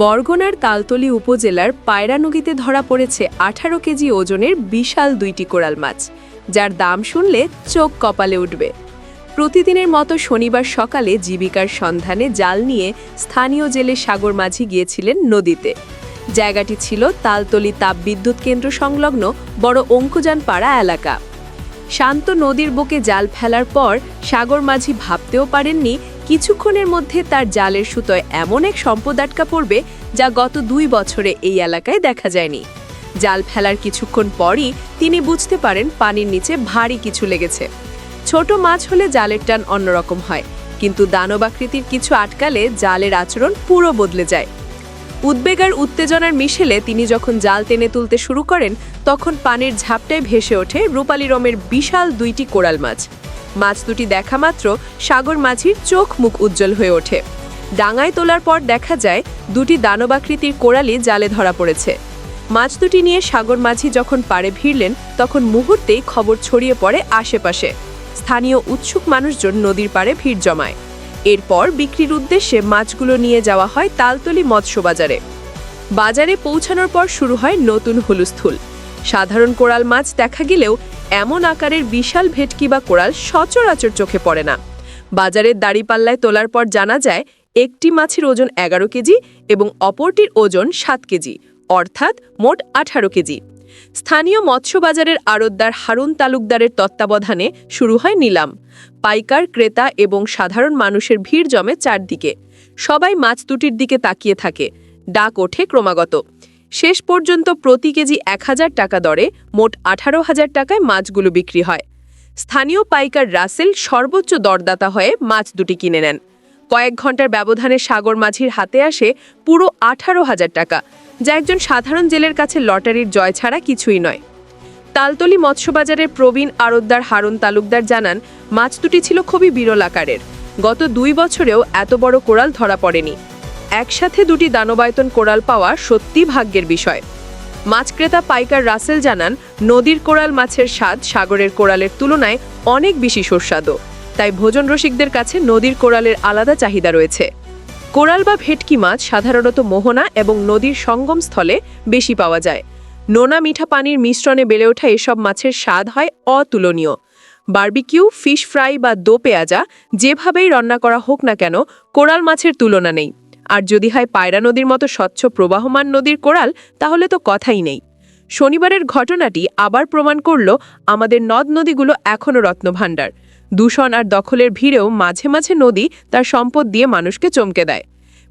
বরগুনার তালতলি উপজেলার পায়রা নদীতে ধরা পড়েছে আঠারো কেজি ওজনের বিশাল দুইটি কোরাল মাছ, যার দাম শুনলে চোখ কপালে উঠবে। প্রতিদিনের মতো শনিবার সকালে জীবিকার সন্ধানে জাল নিয়ে স্থানীয় জেলে সাগর মাঝি গিয়েছিলেন নদীতে। জায়গাটি ছিল তালতলি তাপবিদ্যুৎ কেন্দ্র সংলগ্ন বড় অঙ্কুজান পাড়া এলাকা। শান্ত নদীর বুকে জাল ফেলার পর সাগর মাঝি ভাবতেও পারেননি কিছুক্ষণের মধ্যে তার জালের সুতোয় এমন এক সম্পদ আটকা পড়বে যা গত দুই বছরে এই এলাকায় দেখা যায়নি। জাল ফেলার কিছুক্ষণ পরই তিনি বুঝতে পারেন পানির নিচে ভারী কিছু লেগেছে। ছোট মাছ হলে জালের টান অন্যরকম হয়, কিন্তু দানবাকৃতির কিছু আটকালে জালের আচরণ পুরো বদলে যায়। উদ্বেগ আর উত্তেজনার মিশেলে তিনি যখন জাল টেনে তুলতে শুরু করেন, তখন পানির ঝাপটায় ভেসে ওঠে রূপালী রমের বিশাল দুইটি কোরাল মাছ। মাছ দুটি দেখা মাত্র সাগর মাঝির চোখ মুখ উজ্জ্বল হয়ে ওঠে। ডাঙায় তোলার পর দেখা যায়, দুটি দানবাকৃতির কোরালি জালে ধরা পড়েছে। মাছ দুটি নিয়ে সাগর মাঝি যখন পাড়ে ভিড়লেন, তখন মুহূর্তেই খবর ছড়িয়ে পড়ে আশেপাশে। স্থানীয় উৎসুক মানুষজন নদীর পাড়ে ভিড় জমায়। এরপর বিক্রির উদ্দেশ্যে মাছগুলো নিয়ে যাওয়া হয় তালতলি মৎস্য বাজারে বাজারে পৌঁছানোর পর শুরু হয় নতুন হুলুস্থুল। সাধারণ কোরাল মাছ দেখা গেলেও এমন আকারের বিশাল ভেটকি বা কোরাল সচরাচর চোখে পড়ে না। বাজারের দাড়িপাল্লায় তোলার পর জানা যায়, একটি মাছের ওজন এগারো কেজি এবং অপরটির ওজন সাত কেজি, অর্থাৎ মোট আঠারো কেজি। স্থানীয় মৎস্য বাজারের আড়তদার হারুন তালুকদারের তত্ত্বাবধানে শুরু হয় নিলাম। পাইকার, ক্রেতা এবং সাধারণ মানুষের ভিড় জমে চারদিকে। সবাই মাছ দুটির দিকে তাকিয়ে থাকে। ডাক ওঠে ক্রমাগত। শেষ পর্যন্ত প্রতি কেজি এক হাজার টাকা দরে মোট আঠারো হাজার টাকায় মাছগুলো বিক্রি হয়। স্থানীয় পাইকার রাসেল সর্বোচ্চ দরদাতা হয়ে মাছ দুটি কিনে নেন। কয়েক ঘণ্টার ব্যবধানে সাগর মাঝির হাতে আসে পুরো আঠারো হাজার টাকা। যা একজন সাধারণ জেলের কাছে লটারির জয় ছাড়া কিছুই নয়। তালতলি মৎস্যবাজারের প্রবীণ আড়তদার হারুন তালুকদার জানান, মাছ দুটি ছিল খুবই বিরল আকারের। গত দুই বছরেও এত বড় কোরাল ধরা পড়েনি। একসাথে দুটি দানবায়তন কোরাল পাওয়া সত্যি ভাগ্যের বিষয়। মাছ ক্রেতা পাইকার রাসেল জানান, নদীর কোরাল মাছের স্বাদ সাগরের কোরালের তুলনায় অনেক বেশি সুস্বাদু। তাই ভোজন রসিকদের কাছে নদীর কোরালের আলাদা চাহিদা রয়েছে। কোরাল বা ভেটকি মাছ সাধারণত মোহনা এবং নদীর সঙ্গম স্থলে বেশি পাওয়া যায়। নোনা মিঠা পানির মিশ্রণে বেড়ে ওঠা এসব মাছের স্বাদ হয় অতুলনীয়। বারবিকিউ, ফিশ ফ্রাই বা দো পেঁয়াজা যেভাবেই রান্না করা হোক না কেন, কোরাল মাছের তুলনা নেই। আর যদি হয় পায়রা নদীর মতো স্বচ্ছ প্রবাহমান নদীর কোরাল, তাহলে তো কথাই নেই। শনিবারের ঘটনাটি আবার প্রমাণ করল আমাদের নদ নদীগুলো এখনও রত্নভাণ্ডার। দূষণ আর দখলের ভিড়েও মাঝে মাঝে নদী তার সম্পদ দিয়ে মানুষকে চমকে দেয়।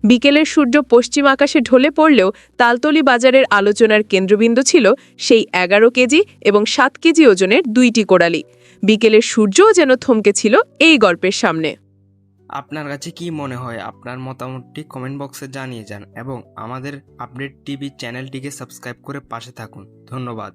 বিকেলের সূর্য পশ্চিম আকাশে ঢলে পড়লেও তালতলি বাজারের আলোচনার কেন্দ্রবিন্দু ছিল সেই এগারো কেজি এবং সাত কেজি ওজনের দুইটি কোড়ালি। বিকেলের সূর্যও যেন থমকে ছিল এই গল্পের সামনে। আপনার কাছে কি মনে হয়? আপনার মতামতটি কমেন্ট বক্সে জানিয়ে যান এবং আমাদের আপডেট টিভি চ্যানেলটিকে সাবস্ক্রাইব করে পাশে থাকুন। ধন্যবাদ।